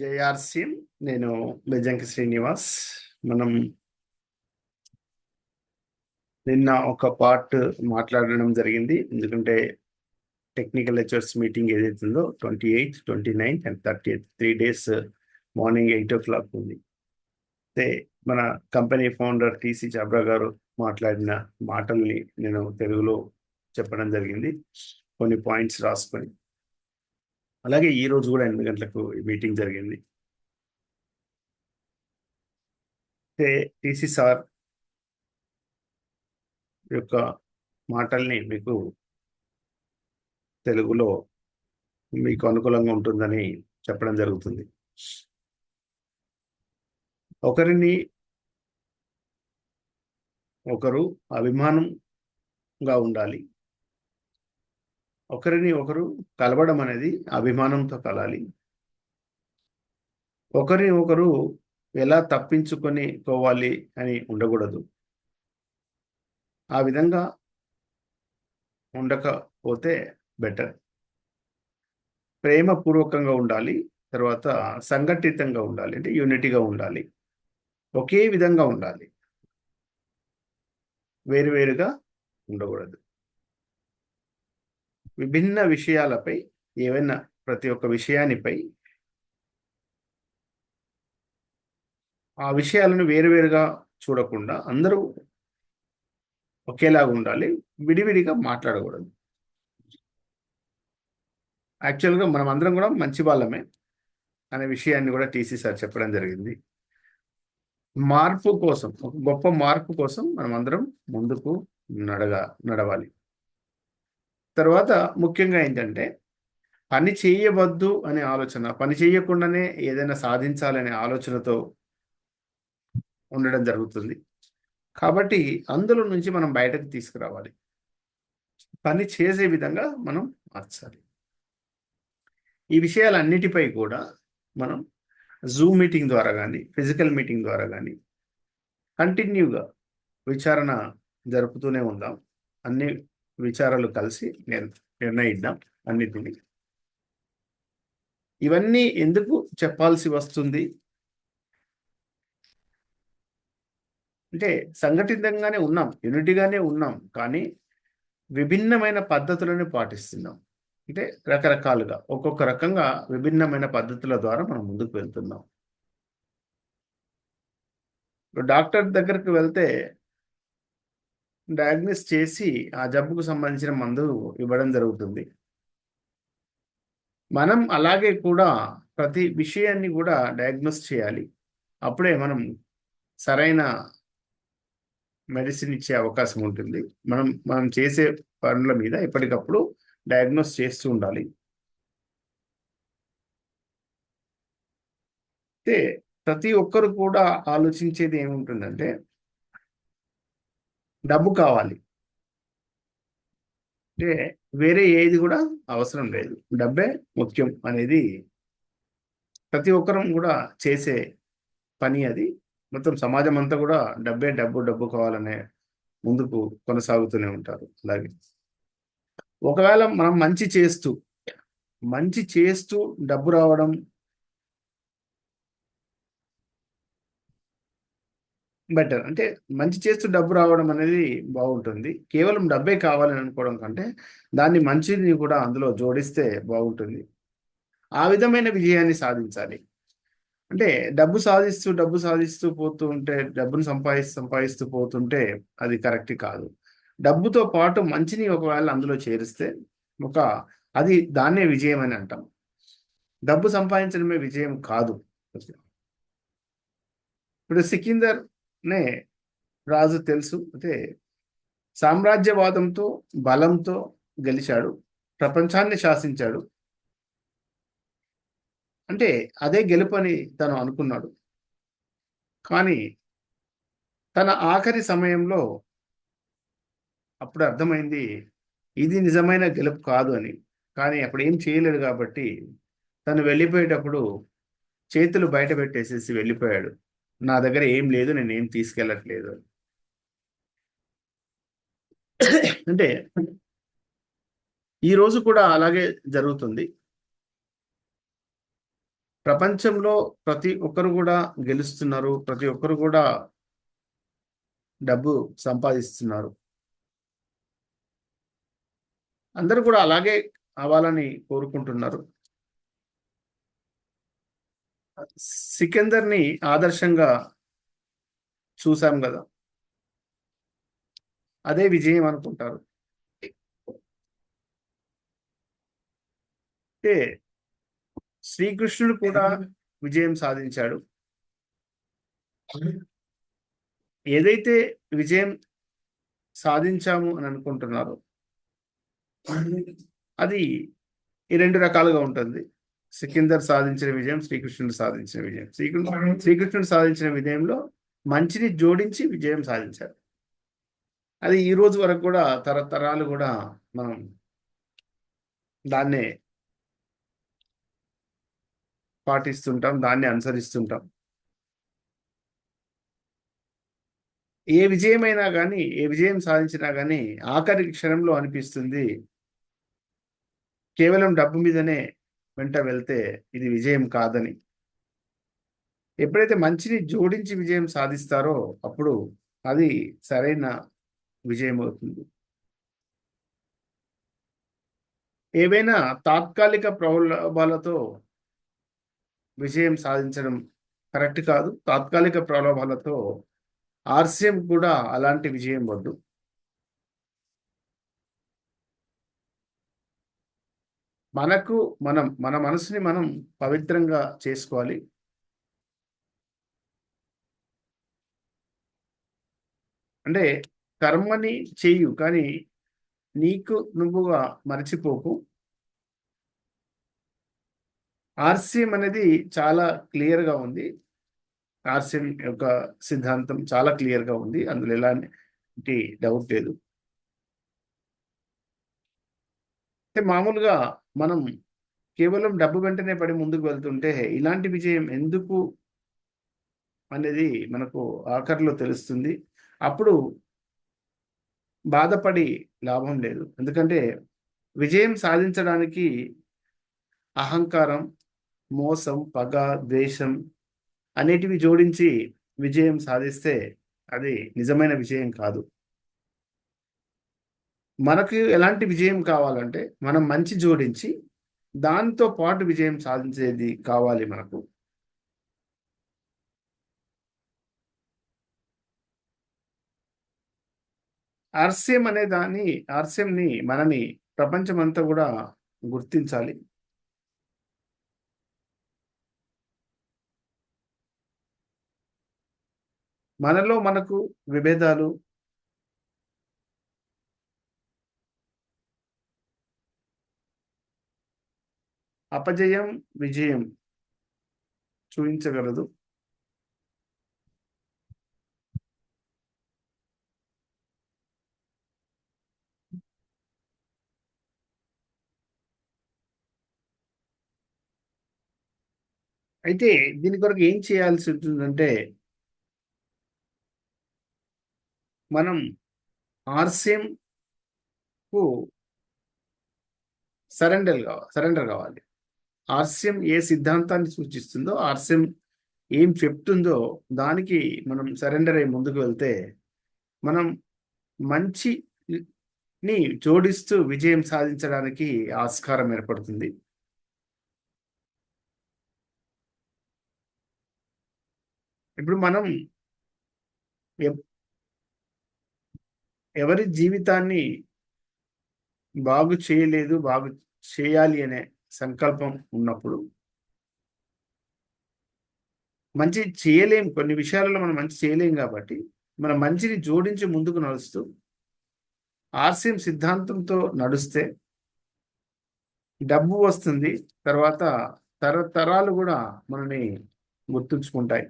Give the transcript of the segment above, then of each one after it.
JRC నేను బెజంకి శ్రీనివాస్. మనం నిన్న ఒక పార్ట్ మాట్లాడడం జరిగింది. ఎందుకంటే టెక్నికల్ లెక్చర్స్ మీటింగ్ ఏదైతే ఉందో twenty eighth twenty ninth and thirty eighth. Three days morning eight o'clock ఉంది. అయితే మన కంపెనీ ఫౌండర్ టీసీ చాబ్రా గారు మాట్లాడిన మాటల్ని నేను తెలుగులో చెప్పడం జరిగింది. కొన్ని పాయింట్స్ రాసుకొని అలాగే ఈ రోజు కూడా ఎనిమిది గంటలకు మీటింగ్ జరిగింది. అయితే టీసీ సార్ యొక్క మాటల్ని మీకు తెలుగులో మీకు అనుకూలంగా ఉంటుందని చెప్పడం జరుగుతుంది. ఒకరిని ఒకరు అభిమానంగా ఉండాలి. ఒకరిని ఒకరు కలవడం అనేది అభిమానంతో కలాలి. ఒకరిని ఒకరు ఎలా తప్పించుకొని పోవాలి అని ఉండకూడదు. ఆ విధంగా ఉండకపోతే బెటర్. ప్రేమపూర్వకంగా ఉండాలి తర్వాత సంఘటితంగా ఉండాలి అంటే యూనిటీగా ఉండాలి. ఒకే విధంగా ఉండాలి. వేరువేరుగా ఉండకూడదు. విభిన్న విషయాలపై ఏవైనా ప్రతి ఒక్క విషయానిపై ఆ విషయాలను వేరువేరుగా చూడకుండా అందరూ ఒకేలాగా ఉండాలి విడివిడిగా మాట్లాడకూడదు. యాక్చువల్గా మనం అందరం కూడా మంచి వాళ్ళమే అనే విషయాన్ని కూడా టీసీ సార్ చెప్పడం జరిగింది. మార్పు కోసం ఒక గొప్ప మార్పు కోసం మనం అందరం ముందుకు నడగా నడవాలి. తర్వాత ముఖ్యంగా ఏంటంటే పని చేయవద్దు అనే ఆలోచన. పని చేయకుండానే ఏదైనా సాధించాలనే ఆలోచనతో ఉండడం జరుగుతుంది. కాబట్టి అందులో నుంచి మనం బయటకు తీసుకురావాలి. పని చేసే విధంగా మనం మార్చాలి. ఈ విషయాలన్నిటిపై కూడా మనం జూమ్ మీటింగ్ ద్వారా కానీ ఫిజికల్ మీటింగ్ ద్వారా కానీ కంటిన్యూగా విచారణ జరుపుతూనే ఉందాం. అన్ని విచారాలు కలిసి నిర్ణయిద్దాం అన్నిటిని. ఇవన్నీ ఎందుకు చెప్పాల్సి వస్తుంది? అంటే సంఘటితంగానే ఉన్నాం యూనిటీగానే ఉన్నాం కానీ విభిన్నమైన పద్ధతులను పాటిస్తున్నాం. అంటే రకరకాలుగా ఒక్కొక్క రకంగా విభిన్నమైన పద్ధతుల ద్వారా మనం ముందుకు వెళ్తున్నాం. డాక్టర్ దగ్గరికి వెళ్తే డయాగ్నోస్ చేసి ఆ జబ్బుకు సంబంధించిన మందు ఇవ్వడం జరుగుతుంది. మనం అలాగే కూడా ప్రతి విషయాన్ని కూడా డయాగ్నోస్ చేయాలి. అప్పుడే మనం సరైన మెడిసిన్ ఇచ్చే అవకాశం ఉంటుంది. మనం మనం చేసే పనుల మీద ఎప్పటికప్పుడు డయాగ్నోస్ చేస్తూ ఉండాలి. అయితే ప్రతి ఒక్కరు కూడా ఆలోచించేది ఏముంటుందంటే డబ్బు కావాలి. అంటే వేరే ఏది కూడా అవసరం లేదు. డబ్బే ముఖ్యం అనేది ప్రతి ఒక్కరం కూడా చేసే పని అది. మొత్తం సమాజం అంతా కూడా డబ్బే డబ్బు డబ్బు కావాలనే ముందుకు కొనసాగుతూనే ఉంటారు. అలాగే ఒకవేళ మనం మంచి చేస్తూ మంచి చేస్తూ డబ్బు రావడం బెటర్ అంటే మంచి చేస్తూ డబ్బు రావడం అనేది బాగుంటుంది. కేవలం డబ్బే కావాలని అనుకోవడం కంటే దాన్ని మంచిని కూడా అందులో జోడిస్తే బాగుంటుంది. ఆ విధమైన విజయాన్ని సాధించాలి. అంటే డబ్బు సాధిస్తూ డబ్బు సాధిస్తూ పోతూ ఉంటే డబ్బును సంపాదిస్తూ సంపాదిస్తూ పోతుంటే అది కరెక్ట్ కాదు. డబ్బుతో పాటు మంచిని ఒకవేళ అందులో చేరిస్తే ఒక అది దాన్నే విజయం అని అంటాం. డబ్బు సంపాదించడమే విజయం కాదు. ఇప్పుడు సికిందర్ నే రాజు తెలుసు. అంటే సామ్రాజ్యవాదంతో బలంతో గెలిచాడు. ప్రపంచాన్ని శాసించాడు. అంటే అదే గెలుపని తను అనుకున్నాడు. కానీ తన ఆఖరి సమయంలో అప్పుడు అర్థమైంది ఇది నిజమైన గెలుపు కాదు అని. కానీ అప్పుడు ఏం చేయలేడు కాబట్టి తను వెళ్ళిపోయేటప్పుడు చేతులు బయట పెట్టేసేసి వెళ్ళిపోయాడు. నా దగ్గర ఏం లేదు నేను ఏం తీసుకెళ్ళట్లేదు. అంటే ఈ రోజు కూడా అలాగే జరుగుతుంది. ప్రపంచంలో ప్రతి ఒక్కరు కూడా గెలుస్తున్నారు ప్రతి ఒక్కరు కూడా డబ్బు సంపాదిస్తున్నారు. అందరూ కూడా అలాగే అవ్వాలని కోరుకుంటున్నారు. సికిందర్ని ఆదర్శంగా చూసాం కదా. అదే విజయం అనుకుంటారు. అంటే శ్రీకృష్ణుడు కూడా విజయం సాధించాడు. ఏదైతే విజయం సాధించాము అని అనుకుంటున్నారో అది ఈ రెండు రకాలుగా ఉంటుంది. సికిందర్ సాధించిన విజయం శ్రీకృష్ణుడు సాధించిన విజయం. శ్రీకృష్ణుడు శ్రీకృష్ణుడు సాధించిన విజయంలో మంచిని జోడించి విజయం సాధించారు అది ఈ రోజు వరకు కూడా తరతరాలు కూడా మనం దాన్నే పాటిస్తుంటాం దాన్ని అనుసరిస్తుంటాం. ఏ విజయమైనా కానీ ఏ విజయం సాధించినా కానీ ఆఖరి క్షణంలో అనిపిస్తుంది కేవలం డబ్బు మీదనే వెంట వెళ్తే ఇది విజయం కాదని. ఎప్పుడైతే మంచిని జోడించి విజయం సాధిస్తారో అప్పుడు అది సరైన విజయం అవుతుంది. ఏవైనా తాత్కాలిక ప్రలోభాలతో విజయం సాధించడం కరెక్ట్ కాదు. తాత్కాలిక ప్రలోభాలతో ఆర్సిఎం కూడా అలాంటి విజయం వద్దు. మనకు మనం మన మనసుని మనం పవిత్రంగా చేసుకోవాలి. అంటే కర్మని చేయు కానీ నీకు నువ్వుగా మర్చిపోకు. ఆర్సీఎం అనేది చాలా క్లియర్గా ఉంది. ఆర్సీఎం యొక్క సిద్ధాంతం చాలా క్లియర్గా ఉంది. అందులో ఎలాంటి డౌట్ లేదు అంటే మామూలుగా మనం కేవలం డబ్బు వెంటనే పడి ముందుకు వెళ్తుంటే ఇలాంటి విజయం ఎందుకు అనేది మనకు ఆఖరిలో తెలుస్తుంది. అప్పుడు బాధపడి లాభం లేదు. ఎందుకంటే విజయం సాధించడానికి అహంకారం మోసం పగ ద్వేషం అనేటివి జోడించి విజయం సాధిస్తే అది నిజమైన విజయం కాదు. మనకు ఎలాంటి విజయం కావాలంటే మనం మంచి జోడించి దాంతో పాటు విజయం సాధించేది కావాలి మనకు. ఆర్సిఎం అనే దాన్ని ఆర్సిఎంని మనని ప్రపంచమంతా కూడా గుర్తించాలి. మనలో మనకు విభేదాలు అపజయం విజయం చూపించగలదు. అయితే దీని కొరకు ఏం చేయాల్సి ఉంటుందంటే మనం ఆర్సిఎంకు సరెండర్ కావాలి సరెండర్ కావాలి. ఆర్స్యం ఏ సిద్ధాంతాన్ని సూచిస్తుందో ఆర్స్యం ఏం చెప్తుందో దానికి మనం సరెండర్ అయి ముందుకు వెళ్తే మనం మంచిని జోడిస్తూ విజయం సాధించడానికి ఆస్కారం ఏర్పడుతుంది. ఇప్పుడు మనం ఎవరి జీవితాన్ని బాగు చేయలేదు బాగు చేయాలి అనే సంకల్పం ఉన్నప్పుడు మంచి చేయలేం. కొన్ని విషయాలలో మనం మంచి చేయలేం కాబట్టి మన మంచిని జోడించి ముందుకు నడుస్తూ ఆర్సీఎం సిద్ధాంతంతో నడుస్తే డబ్బు వస్తుంది. తర్వాత తరతరాలు కూడా మనని గుర్తుంచుకుంటాయి.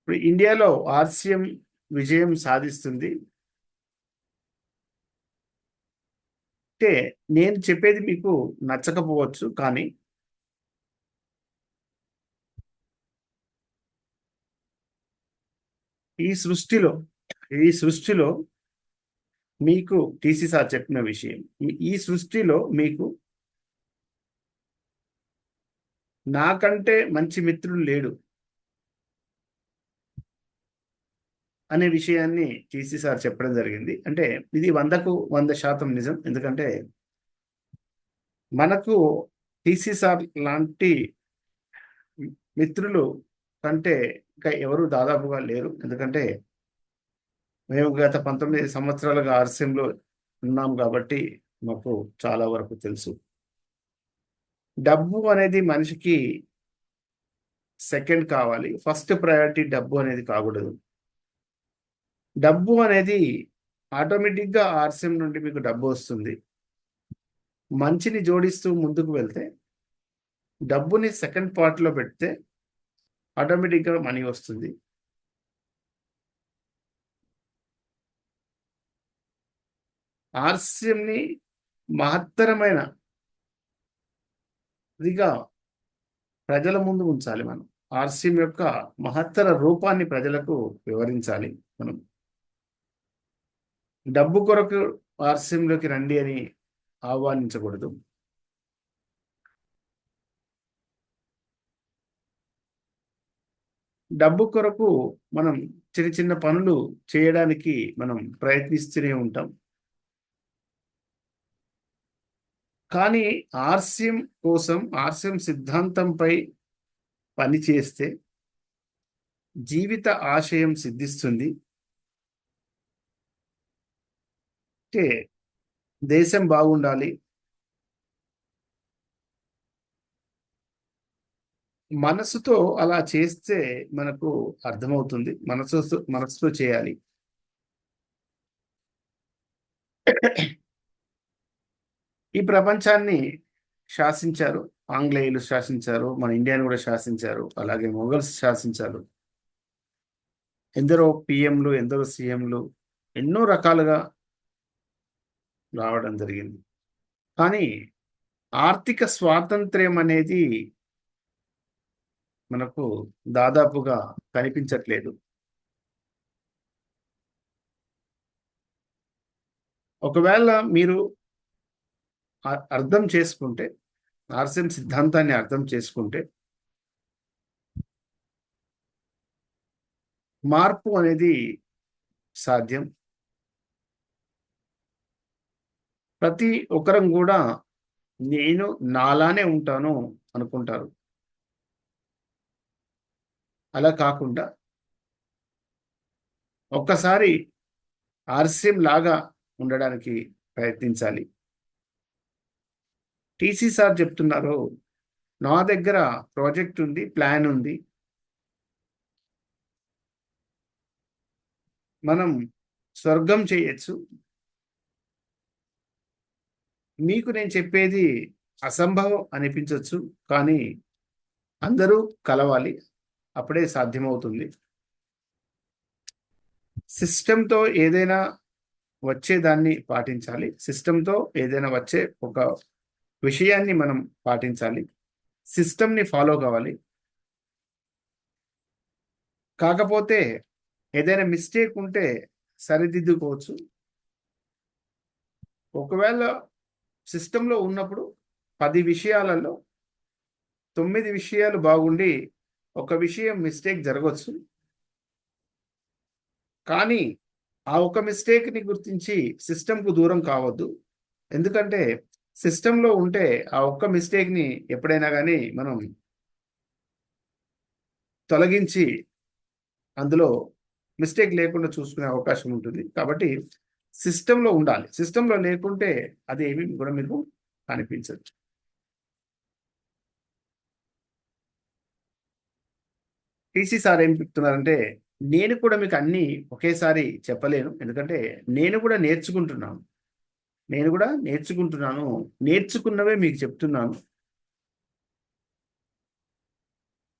ఇప్పుడు ఇండియాలో ఆర్సీఎం విజయం సాధిస్తుంది. అంటే నేను చెప్పేది మీకు నచ్చకపోవచ్చు కానీ ఈ సృష్టిలో ఈ సృష్టిలో మీకు టీసీ సార్ చెప్పిన విషయం ఈ- సృష్టిలో మీకు నాకంటే మంచి మిత్రుడు లేడు. అనే విషయాన్ని టీసీ సార్ చెప్పడం జరిగింది. అంటే ఇది వందకు వంద శాతం నిజం. ఎందుకంటే మనకు టీసీ సార్ లాంటి మిత్రులు కంటే ఇంకా ఎవరు దాదాపుగా లేరు. ఎందుకంటే మేము గత పంతొమ్మిది సంవత్సరాలుగా ఆర్సీఎంలో ఉన్నాం కాబట్టి మాకు చాలా వరకు తెలుసు. డబ్బు అనేది మనిషికి సెకండ్ కావాలి. ఫస్ట్ ప్రయారిటీ డబ్బు అనేది కాకూడదు. డబ్బు అనేది ఆటోమేటిక్గా ఆర్సిఎం నుండి మీకు డబ్బు వస్తుంది. మంచిని జోడిస్తూ ముందుకు వెళ్తే డబ్బుని సెకండ్ పార్ట్లో పెడితే ఆటోమేటిక్గా మనీ వస్తుంది. ఆర్స్యంని మహత్తరమైన ఇదిగా ప్రజల ముందు ఉంచాలి మనం. ఆర్స్యం యొక్క మహత్తర రూపాన్ని ప్రజలకు వివరించాలి మనం. డబ్బు కొరకు ఆర్స్యంలోకి రండి అని ఆహ్వానించకూడదు. డబ్బు కొరకు మనం చిన్న చిన్న పనులు చేయడానికి మనం ప్రయత్నిస్తూనే ఉంటాం. కానీ ఆర్స్యం కోసం ఆర్స్యం సిద్ధాంతంపై పని చేస్తే జీవిత ఆశయం సిద్ధిస్తుంది. అంటే దేశం బాగుండాలి. మనసుతో అలా చేస్తే మనకు అర్థమవుతుంది. మనసు మనసుతో చేయాలి. ఈ ప్రపంచాన్ని శాసించారు. ఆంగ్లేయులు శాసించారు. మన ఇండియాని కూడా శాసించారు. అలాగే మొఘల్స్ శాసించారు. ఎందరో పిఎంలు ఎందరో సీఎంలు ఎన్నో రకాలుగా రావడం జరిగింది. కానీ ఆర్థిక స్వాతంత్ర్యం అనేది మనకు దాదాపుగా కనిపించట్లేదు. ఒకవేళ మీరు అర్థం చేసుకుంటే ఆర్సీఎం సిద్ధాంతాన్ని అర్థం చేసుకుంటే మార్పు అనేది సాధ్యం. ప్రతి ఒక్కరం కూడా నేను నాలానే ఉంటాను అనుకుంటారు. అలా కాకుండా ఒక్కసారి ఆర్సీఎం లాగా ఉండడానికి ప్రయత్నించాలి. టీసీ సార్ చెప్తున్నారు నా దగ్గర ప్రాజెక్ట్ ఉంది ప్లాన్ ఉంది. మనం స్వర్గం చేయొచ్చు మీకు నేను చెప్పేది అసంభవం అనిపించవచ్చు కానీ అందరూ కలవాలి. అప్పుడే సాధ్యమవుతుంది. సిస్టంతో ఏదైనా వచ్చేదాన్ని పాటించాలి. సిస్టంతో ఏదైనా వచ్చే ఒక విషయాన్ని మనం పాటించాలి. సిస్టమ్ని ఫాలో కావాలి. కాకపోతే ఏదైనా మిస్టేక్ ఉంటే సరిదిద్దుకోవచ్చు. ఒకవేళ సిస్టంలో ఉన్నప్పుడు పది విషయాలలో తొమ్మిది విషయాలు బాగుండి ఒక విషయం మిస్టేక్ జరగవచ్చు కానీ ఆ ఒక మిస్టేక్ని గుర్తించి సిస్టంకు దూరం కావద్దు. ఎందుకంటే సిస్టంలో ఉంటే ఆ ఒక్క మిస్టేక్ని ఎప్పుడైనా కానీ మనం తొలగించి అందులో మిస్టేక్ లేకుండా చూసుకునే అవకాశం ఉంటుంది. కాబట్టి సిస్టంలో ఉండాలి. సిస్టంలో లేకుంటే అది ఏమి కూడా మీకు కనిపించదు. టీసీ సార్ ఏం చెప్తున్నారంటే నేను కూడా మీకు అన్నీ ఒకేసారి చెప్పలేను. ఎందుకంటే నేను కూడా నేర్చుకుంటున్నాను. నేను కూడా నేర్చుకుంటున్నాను. నేర్చుకున్నవే మీకు చెప్తున్నాను.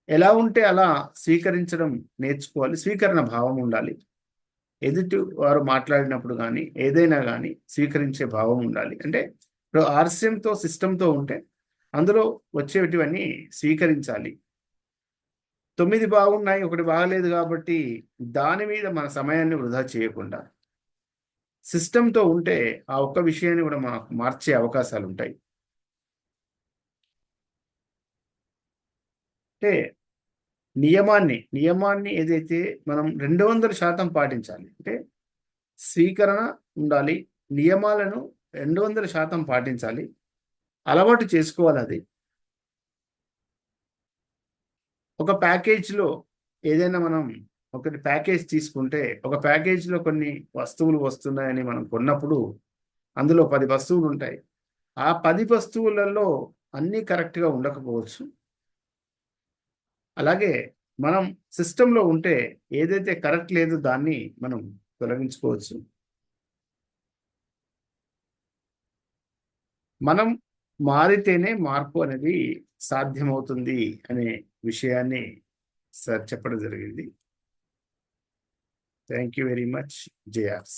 ఎలా ఉంటే అలా స్వీకరించడం నేర్చుకోవాలి. స్వీకరణ భావం ఉండాలి. ఎదుటి వారు మాట్లాడినప్పుడు కానీ ఏదైనా కానీ స్వీకరించే భావం ఉండాలి. అంటే ఇప్పుడు ఆర్స్యంతో సిస్టంతో ఉంటే అందులో వచ్చేటివన్నీ స్వీకరించాలి. తొమ్మిది బాగున్నాయి ఒకటి బాగలేదు కాబట్టి దాని మీద మన సమయాన్ని వృధా చేయకుండా. సిస్టంతో ఉంటే ఆ ఒక్క విషయాన్ని కూడా మనకు మార్చే అవకాశాలు ఉంటాయి అంటే నియమాన్ని నియమాన్ని ఏదైతే మనం రెండు వందల శాతం పాటించాలి అంటే స్వీకరణ ఉండాలి నియమాలను రెండు వందల శాతం పాటించాలి అలవాటు చేసుకోవాలి అది. ఒక ప్యాకేజ్లో ఏదైనా మనం ఒకటి ప్యాకేజ్ తీసుకుంటే ఒక ప్యాకేజ్లో కొన్ని వస్తువులు వస్తున్నాయని మనం కొన్నప్పుడు అందులో పది వస్తువులు ఉంటాయి. ఆ పది వస్తువులలో అన్నీ కరెక్ట్గా ఉండకపోవచ్చు. అలాగే మనం సిస్టంలో ఉంటే ఏదైతే కరెక్ట్ లేదో దాన్ని మనం తొలగించుకోవచ్చు. మనం మారితేనే మార్పు అనేది సాధ్యమవుతుంది అనే విషయాన్ని సార్ చెప్పడం జరిగింది. Thank you very much JRC.